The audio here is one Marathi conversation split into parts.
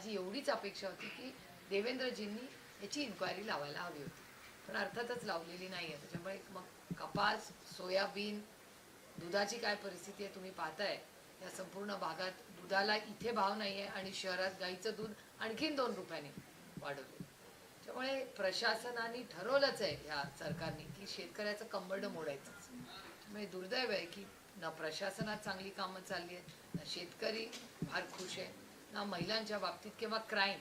माझी एवढीच अपेक्षा होती की देवेंद्रजींनी याची इन्क्वायरी लावायला हवी होती. पण अर्थातच लावलेली नाही आहे त्याच्यामुळे मग कपास सोयाबीन दुधाची काय परिस्थिती आहे तुम्ही पाहताय या संपूर्ण भागात दुधाला इथे भाव नाही आहे आणि शहरात गाईचं दूध आणखीन दोन रुपयाने वाढवले. त्यामुळे प्रशासनाने ठरवलंच आहे ह्या सरकारने की शेतकऱ्याचं कंबरडं मोडायचंच म्हणजे दुर्दैव आहे की ना प्रशासनात चांगली कामं चालली आहेत ना शेतकरी फार खुश आहे. ना महिलांच्या बाबतीत किंवा क्राईम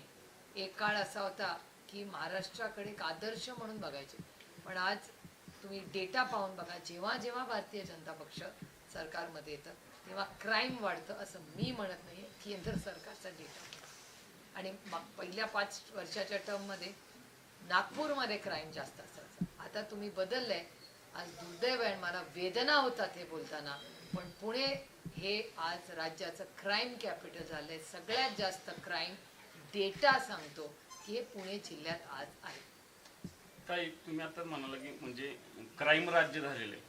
एक काळ असा होता की महाराष्ट्राकडे एक आदर्श म्हणून बघायचे. पण आज तुम्ही डेटा पाहून बघा जेव्हा जेव्हा भारतीय जनता पक्ष सरकारमध्ये येतं तेव्हा क्राईम वाढतं असं मी म्हणत नाही केंद्र सरकारचा डेटा आणि मग पहिल्या पाच वर्षाच्या टर्ममध्ये नागपूरमध्ये क्राईम जास्त असायचं. आता तुम्ही बदललंय. आज दुर्दैव आहे मला वेदना होतात हे बोलताना. पण पुणे हे आज राज्याचं क्राईम कॅपिटल झालंय. सगळ्यात जास्त क्राईम डेटा सांगतो की हे पुणे जिल्ह्यात आज आहे. ताई तुम्ही आताच म्हणाला की म्हणजे क्राईम राज्य झालेलं आहे.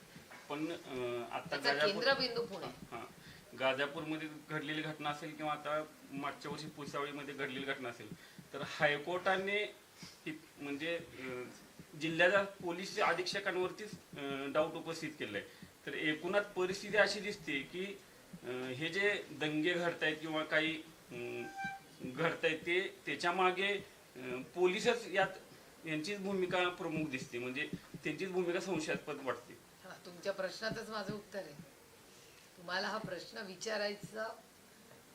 पण अं, आता त्याचा गाजापूर केंद्रबिंदू पुणे. हा गाजापूरमध्ये घडलेली घटना असेल किंवा आता मागच्या वर्षी पुसावळीमध्ये घडलेली घटना असेल तर हायकोर्टाने म्हणजे अं, जिल्ह्याच्या पोलीस अधीक्षकांवरतीच डाऊट उपस्थित केलाय. तर एकूणात परिस्थिती अशी दिसते की हे जे दंगे घडतायत किंवा काही घडत घडतायत ते त्याच्यामागे पोलिसच पोलीसच यात यांचीच भूमिका प्रमुख दिसते. म्हणजे त्यांचीच भूमिका संशयास्पद वाटते. तुमच्या प्रश्नातच माझं उत्तर आहे. तुम्हाला हा प्रश्न विचारायचा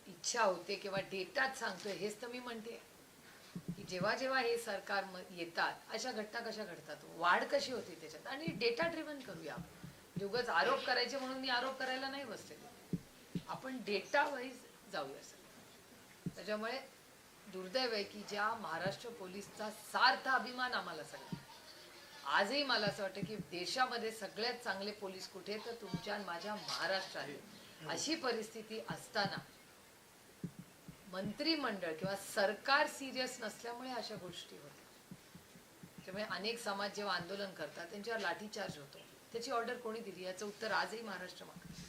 इच्छा होते किंवा डेटात सांगतोय हेच तर मी म्हणते. की जेव्हा जेव्हा हे सरकार येतात अशा घटना कशा घडतात? वाढ कशी होती त्याच्यात? आणि डेटा ड्रिव्हन करूया आपण. उगाच आरोप करायचे म्हणून मी आरोप करायला नाही बसलेले आपण डेटा वाईज जाऊया सर. त्याच्यामुळे दुर्दैव आहे की ज्या महाराष्ट्र पोलीसचा सार्थ अभिमान आम्हाला सगळ्या आजही मला असं वाटतं की देशामध्ये सगळ्यात चांगले पोलीस कुठे तर तुमच्या माझ्या महाराष्ट्रात आहे. अशी परिस्थिती असताना मंत्रिमंडळ किंवा सरकार सिरियस नसल्यामुळे अशा गोष्टी होतात. त्यामुळे अनेक समाज जेव्हा आंदोलन करतात त्यांच्यावर लाठीचार्ज होतो. त्याची ऑर्डर कोणी दिली? याचं उत्तर आजही महाराष्ट्र मागत.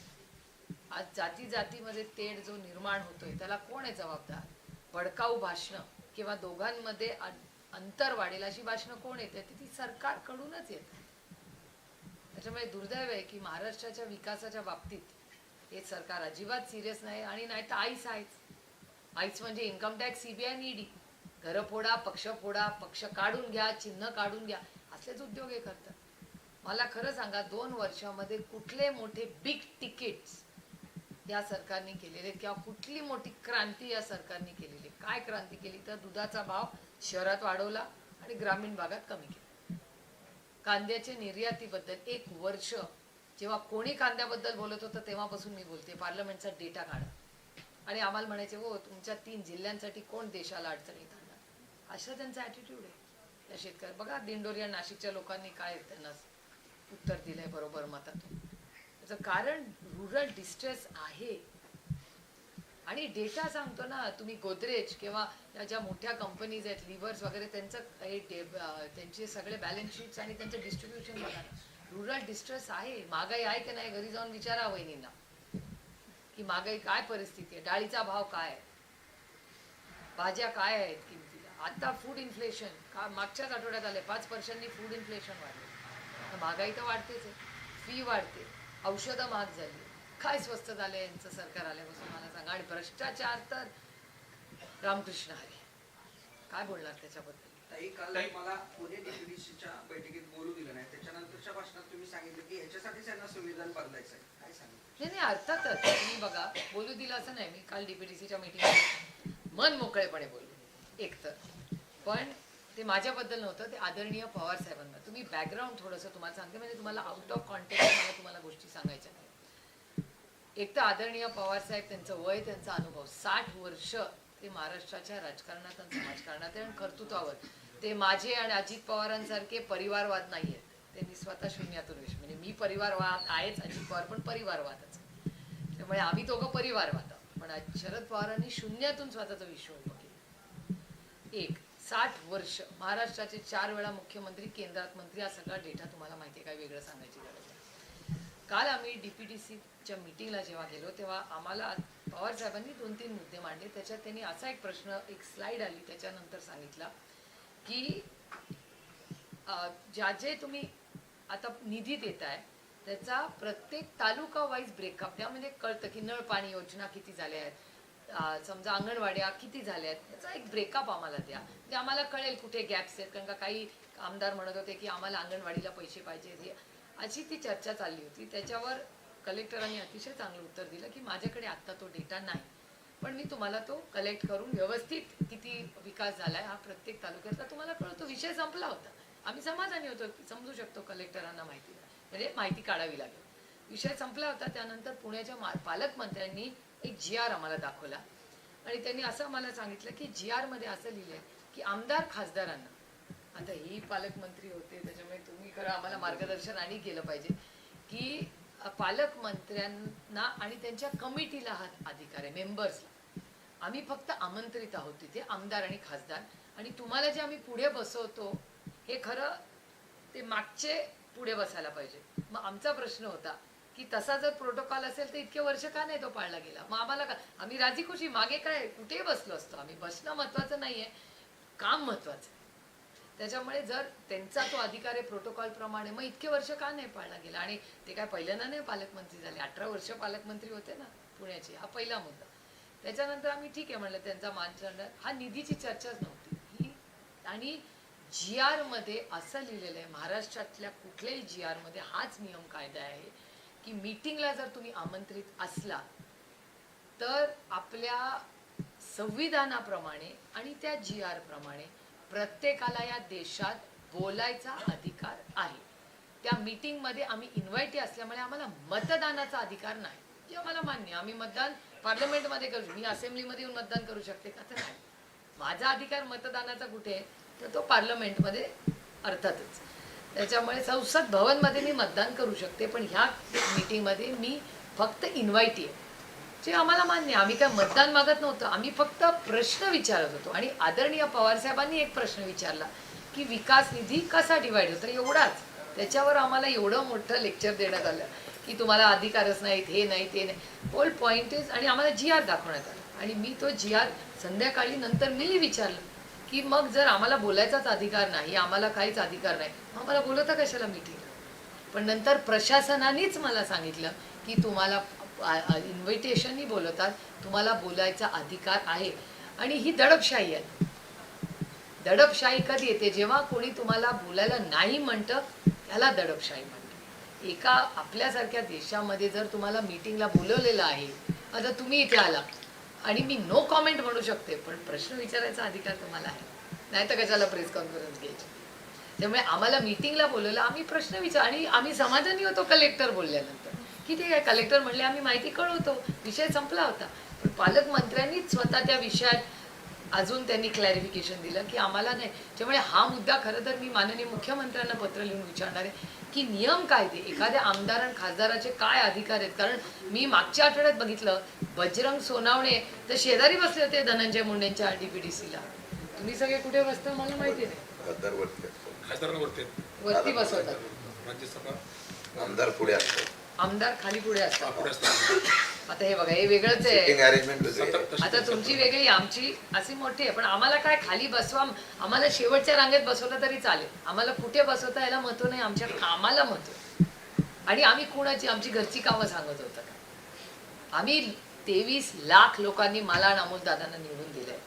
आज जाती जातीमध्ये तेढ जो निर्माण होतोय त्याला कोण आहे जबाबदार? भडकाऊ भाषणं किंवा दोघांमध्ये अंतर वाढेल अशी भाषणं कोण येते? ती सरकारकडूनच येत. त्याच्यामुळे दुर्दैव आहे की महाराष्ट्राच्या विकासाच्या बाबतीत हे सरकार अजिबात सिरियस नाही आणि नाही तर आईच आहेच. आईच म्हणजे इन्कम टॅक्स सीबीआय ईडी घरं फोडा पक्ष फोडा पक्ष काढून घ्या चिन्ह काढून घ्या. असलेच उद्योग हे करतात. मला खरं सांगा दोन वर्षामध्ये कुठले मोठे बिग तिकीट्स या सरकारने केलेले किंवा कुठली मोठी क्रांती या सरकारने केलेली? काय क्रांती केली? तर दुधाचा भाव शहरात वाढवला आणि ग्रामीण भागात कमी केला. कांद्याच्या निर्यातीबद्दल एक वर्ष जेव्हा कोणी कांद्याबद्दल बोलत होतं तेव्हापासून मी बोलते पार्लमेंटचा डेटा काढा. आणि आम्हाला म्हणायचे हो तुमच्या तीन जिल्ह्यांसाठी कोण देशाला अडचणीत आणणार? असा त्यांचा ॲटिट्यूड आहे. या शेतकरी बघा दिंडोरी आणि नाशिकच्या लोकांनी काय त्यांना उत्तर दिलंय बरोबर मतातून. त्याचं कारण रुरल डिस्ट्रेस आहे. आणि डेटा सांगतो ना तुम्ही गोदरेज किंवा या ज्या मोठ्या कंपनीज आहेत लिव्हर्स वगैरे त्यांचं हे त्यांचे सगळे बॅलन्स शीट्स आणि त्यांचं डिस्ट्रीब्युशन बघा रुरल डिस्ट्रेस आहे. महागाई आहे की नाही घरी जाऊन विचारा वहिनींना. की महागाई काय परिस्थिती आहे? डाळीचा भाव काय आहे? भाज्या काय आहेत किमतीला? आता फूड इन्फ्लेशन का मागच्याच आठवड्यात आले पाच पर्सेंटनी फूड इन्फ्लेशन वाढलं. महागाई तर वाढतेच आहे. फी वाढते. औषधं महाग झाली. काय स्वस्त झालं यांचं सरकार आल्यापासून मला सांगा. आणि भ्रष्टाचार तर रामकृष्ण हरे. काय बोलणार त्याच्याबद्दल? ताई काल मला पुणे डीपीडीसीच्या बैठकीत बोलू दिलं नाही. त्याच्यानंतरच्या भाषणात तुम्ही सांगितलं की ह्याच्यासाठीच यांना संविधान बदलायचं आहे. काय सांगितलं? नाही नाही अर्थातच. तुम्ही बघा बोलू दिलं असं नाही. मी काल डीपीडीसीच्या मीटिंगमध्ये मन मोकळेपणे बोलले. एकतर पण ते माझ्याबद्दल नव्हतं ते आदरणीय पवार साहेबांना. तुम्ही बॅकग्राऊंड थोडंसं तुम्हाला सांगते म्हणजे तुम्हाला आउट ऑफ कॉन्टॅक्ट मला तुम्हाला गोष्टी सांगायच्या नाही एक तर आदरणीय पवार साहेब त्यांचं वय त्यांचा अनुभव साठ वर्ष ते महाराष्ट्राच्या राजकारणात आणि समाजकारणात आहे आणि कर्तृत्वावर. ते माझे आणि अजित पवारांसारखे परिवारवाद नाही आहेत त्यांनी स्वतः शून्यातून विश्व म्हणजे मी परिवारवाद आहेच अजित पवार पण परिवारवादच त्यामुळे आम्ही दोघं परिवारवाद पण शरद पवारांनी शून्यातून स्वतःचं विश्व उभं केलं. एक साठ वर्ष महाराष्ट्राचे चार वेळा मुख्यमंत्री केंद्रात मंत्री हा सगळा डेटा तुम्हाला माहिती आहे काय वेगळं सांगायची गरज आहे काल आम्ही डीपीडीसीच्या मीटिंगला जेव्हा गेलो तेव्हा आम्हाला पवार साहेबांनी दोन तीन मुद्दे मांडले. त्याच्यात त्यांनी असा एक प्रश्न एक स्लाइड आली त्याच्यानंतर सांगितला की ज्या जे तुम्ही आता निधी देताय त्याचा प्रत्येक तालुका वाईज ब्रेकअप त्यामध्ये म्हणजे कळतं की नळ पाणी योजना किती झाल्या आहेत समजा अंगणवाड्या किती झाल्या आहेत याचा एक ब्रेकअप आम्हाला द्या. म्हणजे आम्हाला कळेल कुठे गॅप्स आहेत कारण का काही आमदार म्हणत होते की आम्हाला अंगणवाडीला पैसे पाहिजे हे. अशी ती चर्चा चालली होती. त्याच्यावर कलेक्टरांनी अतिशय चांगलं उत्तर दिलं की माझ्याकडे आत्ता तो डेटा नाही. पण मी तुम्हाला तो कलेक्ट करून व्यवस्थित किती विकास झालाय हा प्रत्येक तालुक्यातला तुम्हाला कळतो. विषय संपला होता. आम्ही समाधानी होतो समजू शकतो कलेक्टरांना माहिती. म्हणजे माहिती काढावी लागेल. विषय संपला होता. त्यानंतर पुण्याच्या मा- पालकमंत्र्यांनी एक जी आर आम्हाला दाखवला. आणि त्यांनी असं आम्हाला सांगितलं की जी आरमध्ये असं असं लिहिलंय की आमदार खासदारांना. आता ही पालकमंत्री होते त्याच्यामुळे तुम्ही खरं आम्हाला मार्गदर्शन आणि केलं पाहिजे की पालकमंत्र्यांना आणि त्यांच्या कमिटीला हा अधिकार आहे मेंबर्सला आम्ही फक्त आमंत्रित आहोत तिथे आमदार आणि खासदार. आणि तुम्हाला जे आम्ही पुढे बसवतो हे खरं ते मागचे पुढे बसायला पाहिजे. मग आमचा प्रश्न होता की तसा जर प्रोटोकॉल असेल तर इतके वर्ष का नाही तो पाळला गेला? मग आम्हाला का आम्ही राजी खुशी मागे काय कुठेही बसलो असतो? आम्ही बसणं महत्वाचं नाहीये काम महत्वाचं. त्याच्यामुळे जर त्यांचा तो अधिकार आहे प्रोटोकॉल प्रमाणे मग इतके वर्ष का नाही पाळला गेला? आणि ते काय पहिल्यांदा नाही पालकमंत्री झाले? अठरा वर्ष पालकमंत्री होते ना पुण्याचे हा पहिला मुद्दा. त्याच्यानंतर आम्ही ठीक आहे म्हणलं त्यांचा मानचंड हा निधीची चर्चाच नव्हती. ही आणि जी आरमध्ये असं लिहिलेलं आहे महाराष्ट्रातल्या कुठल्याही जी आरमध्ये हाच नियम कायदा आहे की मीटिंगला जर तुम्ही आमंत्रित असला तर आपल्या संविधानाप्रमाणे आणि त्या जी आर प्रमाणे प्रत्येकाला या देशात बोलायचा अधिकार आहे. त्या मीटिंगमध्ये आम्ही इन्व्हायटी असल्यामुळे आम्हाला मतदानाचा अधिकार नाही. जे आम्हाला मान्य आम्ही मतदान पार्लमेंटमध्ये करू. मी असेंब्लीमध्ये येऊन मतदान करू शकते का? तर नाही. माझा अधिकार मतदानाचा कुठे आहे? तर तो पार्लमेंटमध्ये अर्थातच. त्याच्यामुळे संसद भवनमध्ये मी मतदान करू शकते पण ह्या मीटिंगमध्ये मी फक्त इन्व्हाइटी आहे. जे आम्हाला मान्य आहे. आम्ही काय मतदान मागत नव्हतं. आम्ही फक्त प्रश्न विचारत होतो. आणि आदरणीय पवारसाहेबांनी एक प्रश्न विचारला की विकास निधी कसा डिवाइड होतो? एवढाच. त्याच्यावर आम्हाला एवढं मोठं लेक्चर देण्यात आलं की तुम्हाला अधिकारच नाहीत हे नाही ते नाही ओल्ड पॉईंट इज आणि आम्हाला जी आर दाखवण्यात आला. आणि मी तो जी आर संध्याकाळी नंतर मी विचारलं की मग जर आम्हाला बोलायचाच अधिकार नाही आम्हाला काहीच अधिकार नाही आम्हाला बोलवता कशाला मीटिंग पण नंतर प्रशासनानेच मला सांगितलं की तुम्हाला इन्व्हिटेशनही बोलवतात तुम्हाला बोलायचा अधिकार आहे. आणि ही दडपशाही आहे. दडपशाही कधी येते? जेव्हा कोणी तुम्हाला बोलायला नाही म्हणतं त्याला दडपशाही म्हणते एका आपल्यासारख्या देशामध्ये जर तुम्हाला मीटिंगला बोलवलेलं आहे आता तुम्ही इथे आला. आणि मी नो कॉमेंट म्हणू शकते पण प्रश्न विचारायचा अधिकार तुम्हाला आहे. नाही तर कशाला प्रेस कॉन्फरन्स घ्यायची? त्यामुळे आम्हाला मीटिंगला बोलवलं आम्ही प्रश्न विचार आणि आम्ही समाधानी होतो कलेक्टर बोलल्यानंतर. की ठीक आहे कलेक्टर म्हणले आम्ही माहिती कळवतो विषय संपला होता. पण पालकमंत्र्यांनीच स्वतः त्या विषयात अजून त्यांनी क्लॅरिफिकेशन दिलं की आम्हाला नाही. त्यामुळे हा मुद्दा खरं तर मी माननीय मुख्यमंत्र्यांना पत्र लिहून विचारणार आहे की नियम काय ते? एखाद्या आमदार आणि खासदाराचे काय अधिकार आहेत? कारण मी मागच्या आठवड्यात बघितलं बजरंग सोनावणे तर शेजारी बसले होते धनंजय मुंडेंच्या डीपीडीसीला तुम्ही सगळे कुठे बसता मला माहिती नाही. वरती बसवतात. राज्यसभा. आमदार पुढे असतो आमदार खाली पुढे असतात. पुढे असतात. आता हे बघा हे वेगळंच आहे. अरेंजमेंट आता तुमची वेगळी आमची अशी मोठी आहे पण आम्हाला काय खाली बसवा आम्हाला शेवटच्या रांगेत बसवलं तरी चालेल. आम्हाला कुठे बसवता याला महत्त्व नाही आमच्या कामाला महत्त्व आणि आम्ही कुणाची आमची घरची कामं सांगत होतं. आम्ही तेवीस लाख लोकांनी मला आणि अमोलदादांना निवडून दिलंय.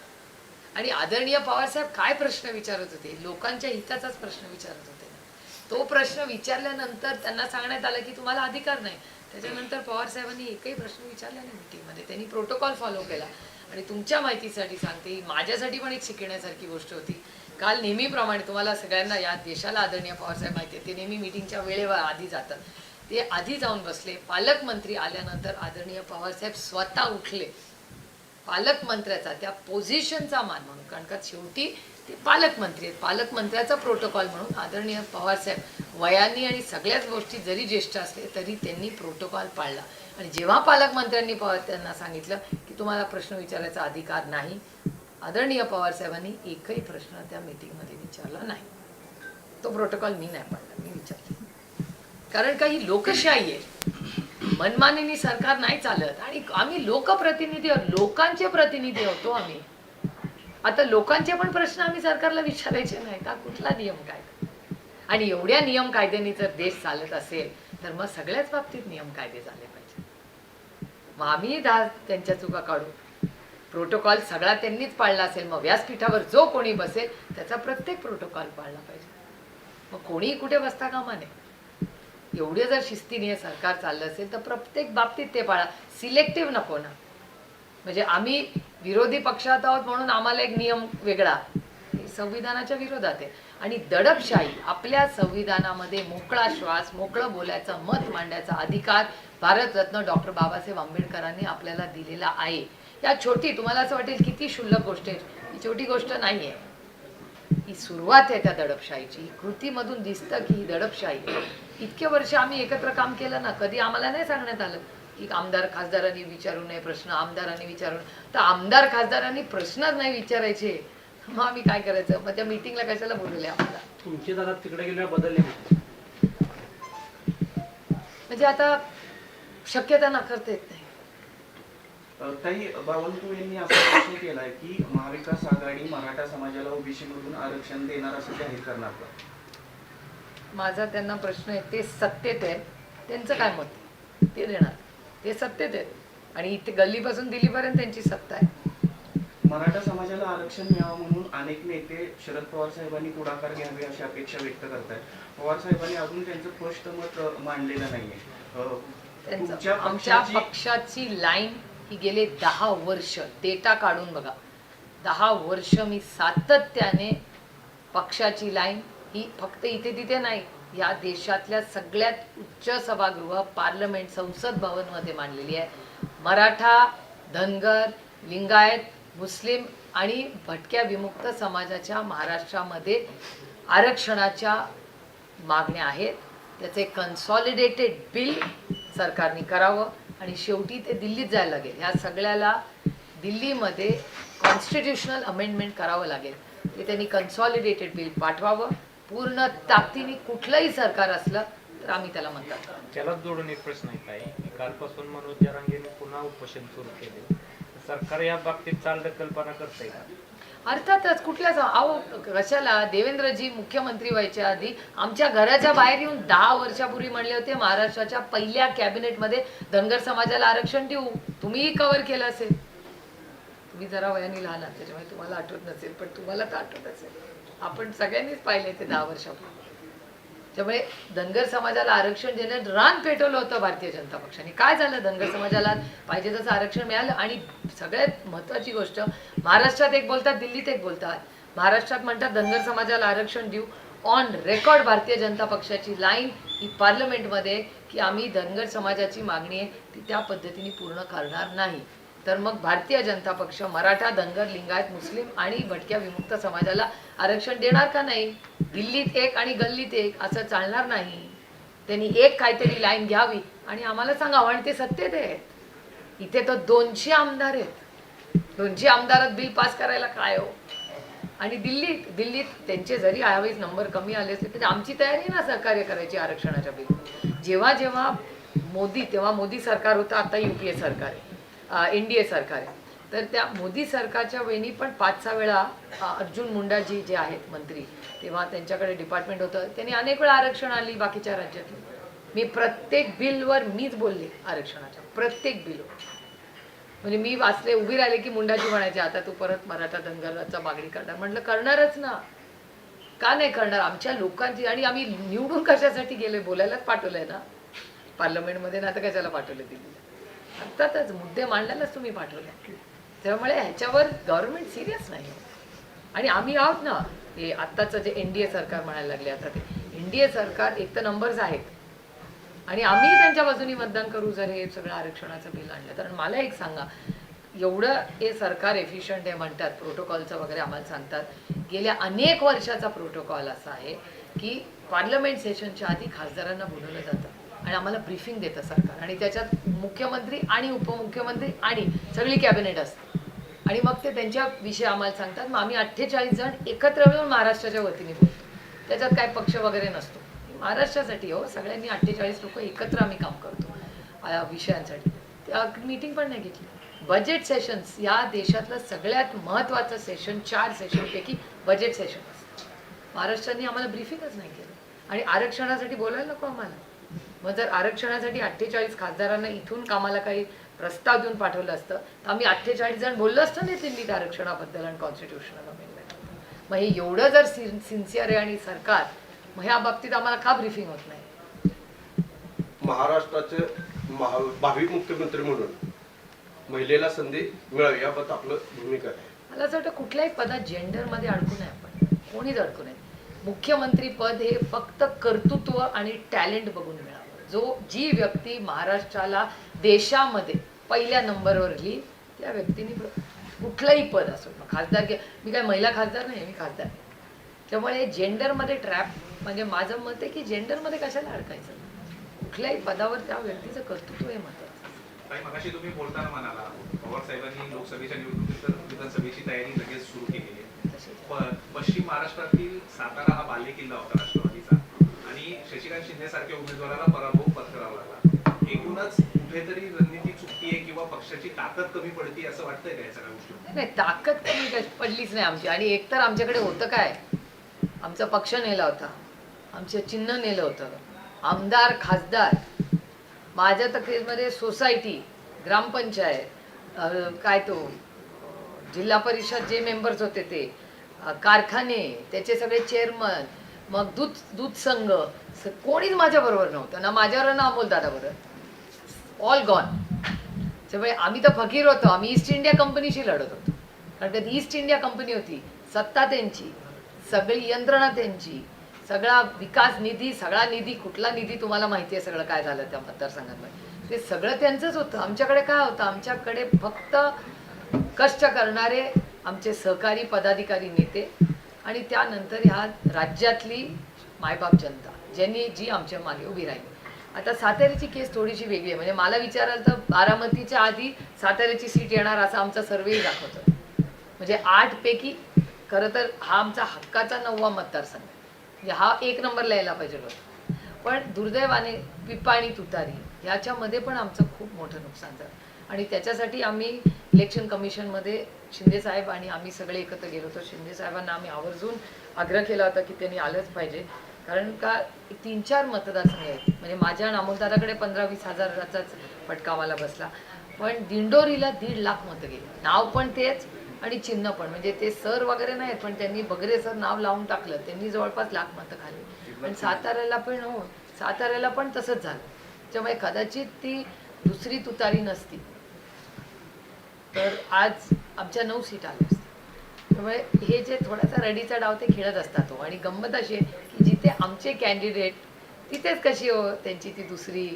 आणि आदरणीय पवारसाहेब काय प्रश्न विचारत होते? लोकांच्या हिताचाच प्रश्न विचारत होते. ना तो प्रश्न विचारल्यानंतर त्यांना सांगण्यात आलं की तुम्हाला अधिकार नाही. त्याच्यानंतर पवार साहेबांनी एकही प्रश्न विचारला नाही मीटिंगमध्ये. त्यांनी प्रोटोकॉल फॉलो केला. आणि तुमच्या माहितीसाठी सांगते ही माझ्यासाठी पण एक शिकण्यासारखी गोष्ट होती. काल नेहमीप्रमाणे तुम्हाला सगळ्यांना या देशाला आदरणीय पवारसाहेब माहिती आहे ते नेहमी मिटिंगच्या वेळेवर आधी जातात. ते आधी जाऊन बसले पालकमंत्री आल्यानंतर आदरणीय पवारसाहेब स्वतः उठले. पालकमंत्र्याचा त्या पोझिशनचा मान म्हणून. कारण का शेवटी ते पालकमंत्री आहेत. पालकमंत्र्याचा प्रोटोकॉल म्हणून आदरणीय पवारसाहेब वयांनी आणि सगळ्याच गोष्टी जरी ज्येष्ठ असले तरी त्यांनी प्रोटोकॉल पाळला. आणि जेव्हा पालकमंत्र्यांनी पवार त्यांना सांगितलं की तुम्हाला प्रश्न विचारायचा अधिकार नाही आदरणीय पवारसाहेबांनी एकही प्रश्न त्या मीटिंगमध्ये विचारला नाही. तो प्रोटोकॉल मी नाही पाळला मी विचारला. कारण काही लोकशाही आहे. मनमानीनी सरकार नाही चालत आणि आम्ही लोकप्रतिनिधी लोकांचे प्रतिनिधी होतो आम्ही. आता लोकांचे पण प्रश्न आम्ही सरकारला विचारायचे नाही का कुठला नियम काय? आणि एवढ्या नियम कायद्याने जर देश चालत असेल तर मग सगळ्याच बाबतीत नियम कायदे झाले पाहिजे मग आम्ही दा त्यांच्या चुका काढू. प्रोटोकॉल सगळा त्यांनीच पाळला असेल मग व्यासपीठावर जो कोणी बसेल त्याचा प्रत्येक प्रोटोकॉल पाळला पाहिजे. मग कोणीही कुठे बसता कामा नये एवढे जर शिस्तीने सरकार चाललं असेल तर प्रत्येक बाबतीत ते पाळा. सिलेक्टिव्ह नको ना. म्हणजे आम्ही विरोधी पक्षात आहोत म्हणून आम्हाला एक नियम वेगळा. संविधानाच्या विरोधात आहे. आणि दडपशाही आपल्या संविधानामध्ये मोकळा श्वास मोकळं बोलायचं मत मांडायचा अधिकार भारतरत्न डॉक्टर बाबासाहेब आंबेडकरांनी आपल्याला दिलेला आहे. या छोटी तुम्हाला असं वाटेल किती क्षुल्लक गोष्ट आहे? ही छोटी गोष्ट नाही आहे. ही सुरुवात आहे त्या दडपशाहीची. कृतीमधून दिसतं की ही दडपशाही. इतके वर्ष आम्ही एकत्र काम केलं ना कधी आम्हाला नाही सांगण्यात आलं. की आमदार खासदारांनी विचारू नये प्रश्न आमदारांनी विचारू तर आमदार खासदारांनी प्रश्नच नाही विचारायचे. मग आम्ही काय करायचं? मग त्या मिटिंगला कशाला बोलवले आम्हाला? तुमचे दादा तिकडे गेल्यावर बदलले? म्हणजे आता शक्यता नाकारता येत नाही. ताई बावनकुळे यांनी असा प्रश्न केलाय की महाविकास आघाडी मराठा समाजाला ओबीसी मधून आरक्षण देणार असं जाहीर करणार का? माझा त्यांना प्रश्न आहे ते सत्तेत आहे त्यांचं काय मत? आहे? ते देणार. ते सत्तेत आहेत आणि इथे गल्लीपासून दिल्लीपर्यंत त्यांची सत्ता आहे. मराठा समाजाला आरक्षण मिळावं म्हणून अनेक नेते शरद पवार साहेबांनी पुढाकार घ्यावे अशी अपेक्षा व्यक्त करतायत. पवार साहेबांनी अजून त्यांचं स्पष्ट मत मांडलेलं नाहीये. तुमच्या आमच्या पक्षाची पक्षाची लाईन ही गेले दहा वर्ष. डेटा काढून बघा. दहा वर्ष मी सातत्याने पक्षाची लाईन ही फक्त इथे तिथे नाही. या देशातल्या सगळ्यात उच्च सभागृह पार्लमेंट संसद भवनमध्ये मांडलेली आहे. मराठा धनगर लिंगायत मुस्लिम आणि भटक्या विमुक्त समाजाच्या महाराष्ट्रामध्ये आरक्षणाच्या मागण्या आहेत. त्याचे कन्सॉलिडेटेड बिल सरकारने करावं आणि शेवटी ते दिल्लीत जायला लागेल. ह्या सगळ्याला दिल्लीमध्ये कॉन्स्टिट्युशनल अमेंडमेंट करावं लागेल. ते त्यांनी कन्सॉलिडेटेड बिल पाठवावं. पूर्ण ताकदीने कुठलंही सरकार असलं तर आम्ही त्याला म्हणतात. त्यालाच जोडून एक प्रश्न आहे ताई. कालपासून मनोज जरांगेने पुन्हा उपोषण सुरू केले. सरकार या बाबतीत चाल कल्पना करतंय का? अर्थातच कुठल्या सम- अहो कशाला? देवेंद्रजी मुख्यमंत्री व्हायच्या आधी आमच्या घराच्या बाहेर येऊन दहा वर्षापूर्वी म्हणले होते महाराष्ट्राच्या पहिल्या कॅबिनेटमध्ये धनगर समाजाला आरक्षण देऊ. तुम्हीही कव्हर केलं असेल. तुम्ही जरा वयाने लहान आहात त्याच्यामुळे तुम्हाला आठवत नसेल पण तुम्हाला तर आठवत असेल. आपण सगळ्यांनीच पाहिले ते दहा वर्षापूर्वी त्यामुळे धनगर समाजाला आरक्षण देण्यात रान पेटवलं होतं भारतीय जनता पक्षाने. काय झालं धनगर समाजाला? पाहिजे तसं आरक्षण मिळालं आणि सगळ्यात महत्वाची गोष्ट महाराष्ट्रात एक बोलतात दिल्लीत एक बोलतात. महाराष्ट्रात म्हणतात धनगर समाजाला आरक्षण देऊ. ऑन रेकॉर्ड भारतीय जनता पक्षाची लाईन ही पार्लमेंटमध्ये की आम्ही धनगर समाजाची मागणी आहे ती त्या पद्धतीने पूर्ण करणार नाही. तर मग भारतीय जनता पक्ष मराठा धनगर लिंगायत मुस्लिम आणि भटक्या विमुक्त समाजाला आरक्षण देणार का नाही? दिल्लीत एक आणि गल्लीत एक असं चालणार नाही. त्यांनी एक काहीतरी लाईन घ्यावी आणि आम्हाला सांगावं आणि ते सत्तेत आहेत. इथे तर दोनशे आमदार आहेत. दोनशे आमदारात बिल पास करायला काय हो? आणि दिल्लीत दिल्लीत त्यांचे जरी यावेळेस नंबर कमी आले असले तरी आमची तयारी ना सहकार्य करायची आरक्षणाच्या बिल. जेव्हा जेव्हा मोदी तेव्हा मोदी सरकार होतं आता यू के सरकार आहे. एन डी ए सरकार आहे. तर त्या मोदी सरकारच्या वेळी पण पाच सहा वेळा अर्जुन मुंडाजी जे आहेत मंत्री तेव्हा त्यांच्याकडे डिपार्टमेंट होतं. त्यांनी अनेक वेळा आरक्षण आली बाकीच्या राज्यातली मी प्रत्येक बिलवर मीच बोलले आरक्षणाच्या प्रत्येक बिलवर. म्हणजे मी वाचले उभी राहिले की मुंडाजी म्हणायचे आता तू परत मराठा धनगराचा मागणी करणार. म्हटलं करणारच ना. का नाही करणार? आमच्या लोकांची आणि आम्ही निवडून कशासाठी गेले बोलायलाच पाठवलंय ना. पार्लमेंटमध्ये ना तर कशाला पाठवलं दिल्लीला? अर्थातच मुद्दे मांडायलाच तुम्ही पाठवले. त्यामुळे ह्याच्यावर गव्हर्नमेंट सिरियस नाही आणि आम्ही आहोत ना हे आत्ताचं जे एन डी ए सरकार म्हणायला लागले आता ते एन डी ए सरकार एक तर नंबर्स आहेत. आणि आम्ही त्यांच्या बाजूनी मतदान करू जर हे सगळं आरक्षणाचं बिल आणलं. तर मला एक सांगा एवढं हे सरकार एफिशियंट आहे म्हणतात प्रोटोकॉलचं वगैरे आम्हाला सांगतात. गेल्या अनेक वर्षाचा प्रोटोकॉल असा आहे की पार्लमेंट सेशनच्या आधी खासदारांना बोलवलं जातं. आणि आम्हाला ब्रीफिंग देतं सरकार. आणि त्याच्यात मुख्यमंत्री आणि उपमुख्यमंत्री आणि सगळी कॅबिनेट असते. आणि मग ते त्यांच्या विषयी आम्हाला सांगतात. मग आम्ही अठ्ठेचाळीस जण एकत्र मिळून महाराष्ट्राच्या वतीने बोलतो. त्याच्यात काय पक्ष वगैरे नसतो. महाराष्ट्रासाठी हो सगळ्यांनी अठ्ठेचाळीस लोक एकत्र आम्ही काम करतो विषयांसाठी. त्या मीटिंग पण नाही घेतली. बजेट सेशन्स या देशातलं सगळ्यात महत्त्वाचं सेशन चार सेशनपैकी बजेट सेशन असतं. महाराष्ट्राने आम्हाला ब्रीफिंगच नाही केलं. आणि आरक्षणासाठी बोलायला नको आम्हाला. मग जर आरक्षणासाठी अठ्ठेचाळीस खासदारांना इथून कामाला काही प्रस्ताव देऊन पाठवलं असतं तर आम्ही अठ्ठेचाळीस जण बोललो असतो ना दिल्लीत आरक्षणाबद्दल आणि कॉन्स्टिट्यूशनल अमेंडमेंट मग हे एवढं जर सिन सिन्सिअर आहे आणि सरकार मग ह्या बाबतीत आम्हाला का ब्रीफिंग होत नाही? महाराष्ट्राचे महा- भावी मुख्यमंत्री म्हणून महिलेला संधी मिळावी याबाबत आपलं भूमिका आहे. मला असं वाटतं कुठल्याही पदात जेंडरमध्ये अडकू नये आपण. कोणीच अडकू नये. मुख्यमंत्री पद हे फक्त कर्तृत्व आणि टॅलेंट बघून मिळावं. जो जी व्यक्ती महाराष्ट्राला देशामध्ये पहिल्या नंबरवर येईल त्या व्यक्तीने कुठलंही पद असो खासदार घे मी काय महिला खासदार नाही मी खासदार. त्यामुळे जेंडरमध्ये ट्रॅप म्हणजे माझं मत आहे की जेंडरमध्ये कशाला अडकायचं? कुठल्याही पदावर त्या व्यक्तीचं कर्तृत्व हे महत्वाचं तुम्ही बोलताना म्हणाला पवार साहेबांनी लोकसभेच्या निवडणुकीत तर विधानसभेची तयारी लगेच सुरू केली आहे. तसेच प- पश्चिम महाराष्ट्रातील सातारा हा बालेकिल्ला होता राष्ट्रवादीचा. की शशिकांत शिंदे सारख्या उमेदवाराला पराभव पत्करावा लागला. एकूणच कुठेतरी रणनीती चुकतीये किंवा पक्षाची ताकद कमी पडती असं वाटतंय का या सगळ्या गोष्टी नाही, ताकद कमी पडलीच नाही आमची. आणि एकतर आमच्याकडे होतं काय? आमचा पक्ष नेला होता. आमचं चिन्ह नेलं होतं. आमदार खासदार. माझ्या तक्रीमध्ये सोसायटी ग्रामपंचायत काय तो जिल्हा परिषद जे मेंबर्स होते ते कारखाने त्याचे सगळे चेअरमन मग दूध दूध संघ कोणीच माझ्या बरोबर नव्हतं. ना माझ्यावर ना अमोल दादा बरोबर ऑल गॉन त्यामुळे आम्ही तर फकीर होतो. आम्ही ईस्ट इंडिया कंपनीशी लढत होतो. कारण त्यात ईस्ट इंडिया कंपनी होती. सत्ता त्यांची. सगळी यंत्रणा त्यांची. सगळा विकास निधी सगळा निधी कुठला निधी तुम्हाला माहिती आहे सगळं काय झालं त्या मतदारसंघांमध्ये? ते सगळं त्यांचंच होतं. आमच्याकडे काय होतं? आमच्याकडे फक्त कष्ट करणारे आमचे सहकारी पदाधिकारी नेते आणि त्यानंतर ह्या राज्यातली मायबाप जनता ज्यांनी जी आमच्या मागे उभी राहिली. आता साताऱ्याची केस थोडीशी वेगळी आहे. म्हणजे मला विचाराल तर बारामतीच्या आधी साताऱ्याची सीट येणार असा आमचा सर्वेही दाखवतो. म्हणजे आठ पैकी खरं तर हा आमचा हक्काचा नववा मतदारसंघ म्हणजे हा एक नंबरला यायला पाहिजे होता. पण दुर्दैवाने पिपाणी तुतारी ह्याच्यामध्ये पण आमचं खूप मोठं नुकसान झालं. आणि त्याच्यासाठी आम्ही इलेक्शन कमिशनमध्ये शिंदे साहेब आणि आम्ही सगळे एकत्र गेलो होतो. शिंदे साहेबांना आम्ही आवर्जून आग्रह केला होता की त्यांनी आलंच पाहिजे. कारण का तीन चार मतदारसंघ आहेत. म्हणजे माझ्या आणि अमोलदाराकडे पंधरा वीस हजाराचाच फटका मला बसला. पण दिंडोरीला दीड लाख मतं गेली. नाव पण तेच आणि चिन्ह पण. म्हणजे ते सर वगैरे नाहीत पण त्यांनी बगरे सर नाव लावून टाकलं. त्यांनी जवळपास लाख मतं खाली. पण साताऱ्याला पण हो साताऱ्याला पण तसंच झालं. त्यामुळे कदाचित ती दुसरी तुतारी नसती. तर आज आमच्या नऊ सीट आल्या असत्या त्यामुळे हे जे थोडासा रडीचा डाव ते खेळत असतात हो. आणि गंमत अशी आहे की जिथे आमचे कॅन्डिडेट तिथेच कशी हो त्यांची ती दुसरी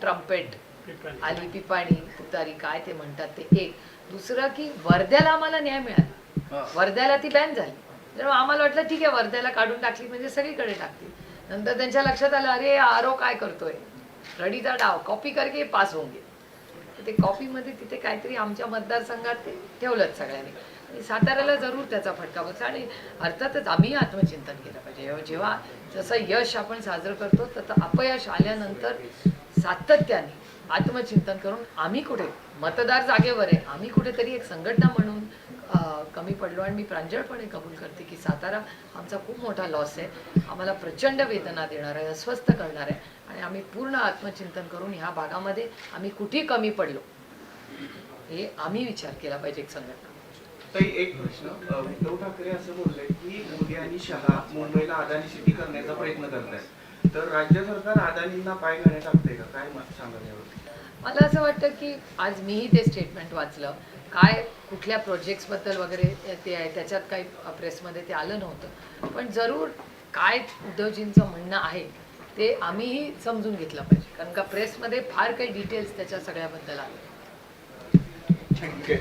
ट्रम्पेट आली पिपाणी तुतारी काय ते म्हणतात ते एक. दुसरं की वर्ध्याला आम्हाला न्याय मिळाला. वर्ध्याला ती बॅन झाली. तर आम्हाला वाटलं ठीक आहे वर्ध्याला काढून टाकली म्हणजे सगळीकडे टाकतील. नंतर त्यांच्या लक्षात आलं अरे आरो काय करतोय? रडीचा डाव कॉपी करके पास होऊन ते कॉपीमध्ये तिथे काहीतरी आमच्या मतदारसंघात ते ठेवलंच सगळ्यांनी. आणि साताऱ्याला जरूर त्याचा फटका बसला. आणि अर्थातच आम्ही आत्मचिंतन केलं पाहिजे. जेव्हा- जसं यश आपण साजरं करतो तसं अपयश आल्यानंतर सातत्याने आत्मचिंतन करून आम्ही कुठे मतदार जागेवर आहे आम्ही कुठेतरी एक संघटना म्हणून कमी पडलो आणि मी प्रांजळपणे कबूल करते की सातारा आमचा खूप मोठा लॉस आहे. आम्हाला प्रचंड वेदना देणार आहे अस्वस्थ करणार आहे आणि आम्ही पूर्ण आत्मचिंतन करून ह्या भागामध्ये आम्ही कुठे कमी पडलो? हे आम्ही विचार केला पाहिजे एक संघटना. एक प्रश्न. उद्धव ठाकरे असं बोलले की मोदी आणि शहा मुंबईला अदानी सिटी करण्याचा प्रयत्न करतायत. तर राज्य सरकार अदानींना पाय घाणे टाकते का? काय यावर? मला असं वाटतं की आज मीही ते स्टेटमेंट वाचलं. काय कुठल्या प्रोजेक्ट्सबद्दल वगैरे ते आहे त्याच्यात काही प्रेसमध्ये ते आलं नव्हतं. पण जरूर काय उद्धवजींचं म्हणणं आहे ते आम्हीही समजून घेतलं पाहिजे. कारण का प्रेसमध्ये फार काही डिटेल्स त्याच्या सगळ्याबद्दल आले. थँक्यू